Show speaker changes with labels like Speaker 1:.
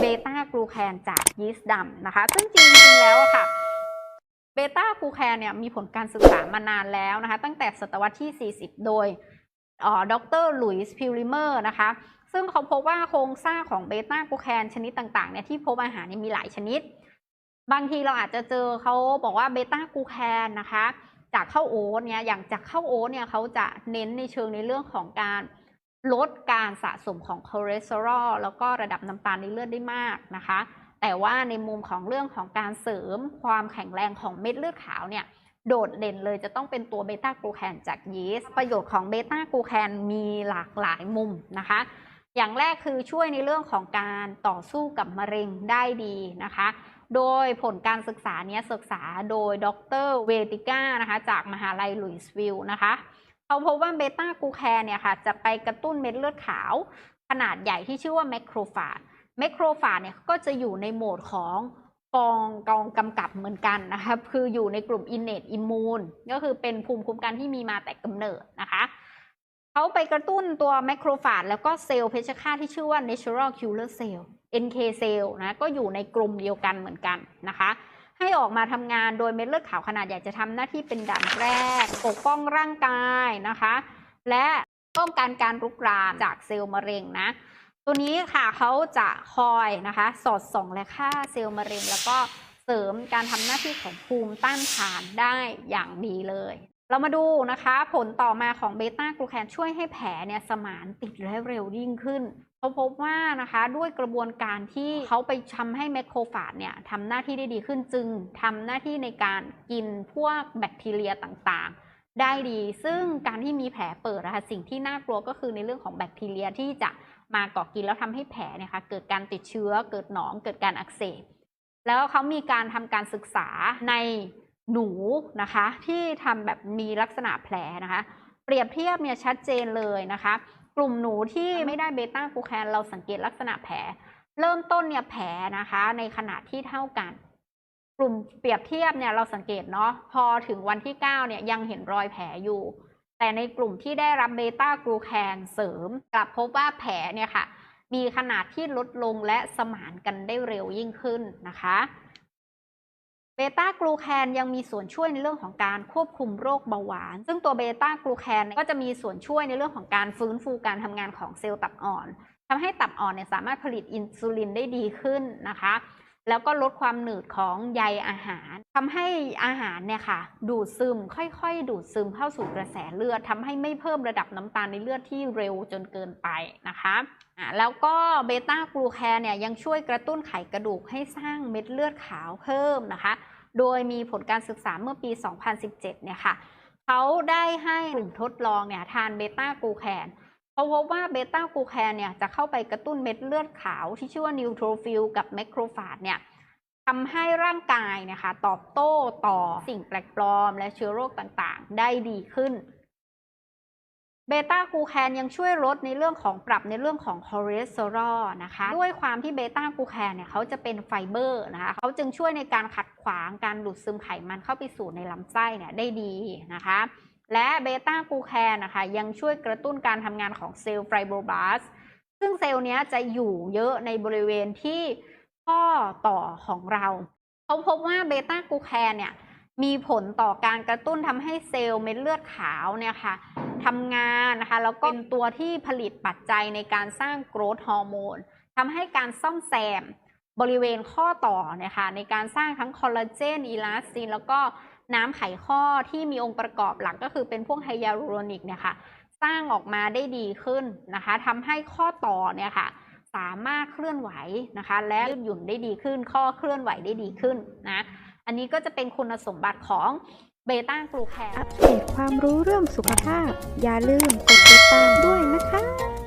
Speaker 1: เบต้ากลูแคนจากยีสต์ดำนะคะ ซึ่งจริงๆแล้วค่ะเบต้ากลูแคนเนี่ยมีผลการศึกษามานานแล้วนะคะ ตั้งแต่ศตวรรษที่ 40 โดยดรหลุยส์พิวลิเมอร์นะคะ ซึ่งเขาพบว่าโครงสร้างของเบต้ากลูแคนชนิดต่างๆเนี่ยที่พบอาหารเนี่ยมีหลายชนิด บางทีเราอาจจะเจอเขาบอกว่าเบต้ากลูแคนนะคะ จากข้าวโอ๊ตเนี่ยอย่างจากข้าวโอ๊ตเนี่ยเขาจะเน้นในเชิงในเรื่องของการ ลดการสะสมของคอเลสเตอรอลแล้วก็ระดับน้ำตาลในเลือดได้มากนะคะ แต่ว่าในมุมของเรื่องของการเสริมความแข็งแรงของเม็ดเลือดขาวเนี่ยโดดเด่นเลยจะต้องเป็นตัวเบต้ากลูแคนจากยีสต์ประโยชน์ของเบต้ากลูแคนมีหลากหลายมุมนะคะ อย่างแรกคือช่วยในเรื่องของการต่อสู้กับมะเร็งได้ดีนะคะ โดยผลการศึกษาเนี้ยศึกษาโดยดรเวติก้านะคะจากมหาลัยลุยส์วิลล์นะคะ เขาพบว่าเบต้ากลูแคนเนี่ยค่ะจะไปกระตุ้นเม็ดเลือดขาว ขนาดใหญ่ที่ชื่อว่าแมคโครฟาจแมคโครฟาจเนี่ยก็จะอยู่ในโหมดของกองกองกำกับเหมือนกันนะคะคืออยู่ในกลุ่ม innate immune ก็คือเป็นภูมิคุ้มกันที่มีมาแต่กำเนิดนะคะเขาไปกระตุ้นตัวแมคโครฟาจแล้วก็เซลล์เพชฌฆาตที่ชื่อว่า natural killer cell NK cell นะก็อยู่ในกลุ่มเดียวกันเหมือนกันนะคะ ให้ออกมาทำงานโดยเม็ดเลือดขาวขนาดใหญ่จะทำหน้าที่เป็นด่านแรก ปกป้องร่างกายนะคะ และป้องกันการรุกรานจากเซลล์มะเร็งนะ ตัวนี้ค่ะเขาจะคอยนะคะ สอดส่องและฆ่าเซลล์มะเร็ง แล้วก็เสริมการทำหน้าที่ของภูมิต้านทานได้อย่างดีเลยเรามาดูนะคะ ผลต่อมาของเบต้ากลูแคนช่วยให้แผลเนี่ยสมานติดและเร็วยิ่งขึ้น เขาพบว่านะคะด้วยกระบวนการที่เขาไปทำให้แมคโครฟาจเนี่ยทำหน้าที่ได้ดีขึ้นจึงทำหน้าที่ในการกินพวกแบคทีเรียต่างๆ ได้ดี ซึ่งการที่มีแผลเปิดนะคะสิ่งที่น่ากลัวก็คือในเรื่องของแบคทีเรียที่จะมาเกาะกินแล้วทำให้แผลเนี่ยค่ะเกิดการติดเชื้อ เกิดหนอง เกิดการอักเสบ แล้วเขามีการทำการศึกษาในหนูนะคะ ที่ทำแบบมีลักษณะแผลนะคะ เปรียบเทียบเนี่ยชัดเจนเลยนะคะ กลุ่มหนูที่ไม่ได้เบต้ากลูแคนเราสังเกตลักษณะแผล เริ่มต้นเนี่ยแผลนะคะ ในขนาดที่เท่ากัน กลุ่มเปรียบเทียบเนี่ยเราสังเกตเนาะพอถึงวันที่9เนี่ยยังเห็นรอยแผลอยู่ แต่ในกลุ่มที่ได้รับเบต้ากลูแคนเสริม กลับพบว่าแผลเนี่ยค่ะ มีขนาดที่ลดลงและสมานกันได้เร็วยิ่งขึ้นนะคะ เบต้ากลูแคนยังมีส่วนช่วยในเรื่องของการควบคุมโรคเบาหวาน ซึ่งตัวเบต้ากลูแคนก็จะมีส่วนช่วยในเรื่องของการฟื้นฟูการทำงานของเซลล์ตับอ่อนทำให้ตับอ่อนเนี่ยสามารถผลิตอินซูลินได้ดีขึ้นนะคะ แล้วก็ลดความหนืดของใยอาหารทำให้อาหารเนี่ยค่ะ ดูดซึมค่อยๆ ดูดซึมเข้าสู่กระแสเลือดทำให้ไม่เพิ่มระดับน้ำตาลในเลือดที่เร็วจนเกินไปนะคะอ่าแล้วก็เบต้ากลูแคนเนี่ยยังช่วยกระตุ้นไขกระดูกให้สร้างเม็ดเลือดขาวเพิ่มนะคะ โดยมีผลการศึกษาเมื่อปี 2017 เนี่ยค่ะ เขาได้ให้กลุ่มทดลองเนี่ยทานเบต้ากลูแคน เขาพบว่าเบต้ากูแคนเนี่ยจะเข้าไปกระตุ้นเม็ดเลือดขาวที่ชื่อว่านิวโทรฟิลกับแมคโครฟาจเนี่ยทำให้ร่างกายเนี่ยค่ะตอบโต้ต่อสิ่งแปลกปลอม และเชื้อโรคต่างๆ ได้ดีขึ้นเบต้ากูแคนยังช่วยลดในเรื่องของปรับในเรื่องของคอเลสเตอรอลนะคะ ด้วยความที่เบต้ากูแคนเนี่ยเขาจะเป็นไฟเบอร์นะคะเขาจึงช่วยในการขัดขวางการดูดซึมไขมันเข้าไปสู่ในลำไส้เนี่ยได้ดีนะคะ และเบต้ากลูแคนนะคะยังช่วยกระตุ้นการทำงานของเซลล์ไฟโบรบลาสต์ซึ่งเซลล์นี้จะอยู่เยอะในบริเวณที่ข้อต่อของเรา เขาพบว่าเบต้ากลูแคนเนี่ยมีผลต่อการกระตุ้นทำให้เซลล์เม็ดเลือดขาวเนี่ยค่ะทำงานนะคะแล้วก็เป็นตัวที่ผลิตปัจจัยในการสร้างโกรทฮอร์โมนทำให้การซ่อมแซมบริเวณข้อต่อเนี่ยค่ะในการสร้างทั้งคอลลาเจนอีลาสตินแล้วก็ น้ำไขข้อที่มีองค์ประกอบหลักก็คือเป็นพวกไฮยาลูโรนิกเนี่ยค่ะสร้างออกมาได้ดีขึ้นนะคะทำให้ข้อต่อเนี่ยค่ะสามารถเคลื่อนไหวนะคะ และยืดหยุ่นได้ดีขึ้น ข้อเคลื่อนไหวได้ดีขึ้นนะอันนี้ก็จะเป็นคุณสมบัติของเบต้ากลูแคน
Speaker 2: อัปเดตความรู้เรื่องสุขภาพ อย่าลืมกดติดตามด้วยนะคะ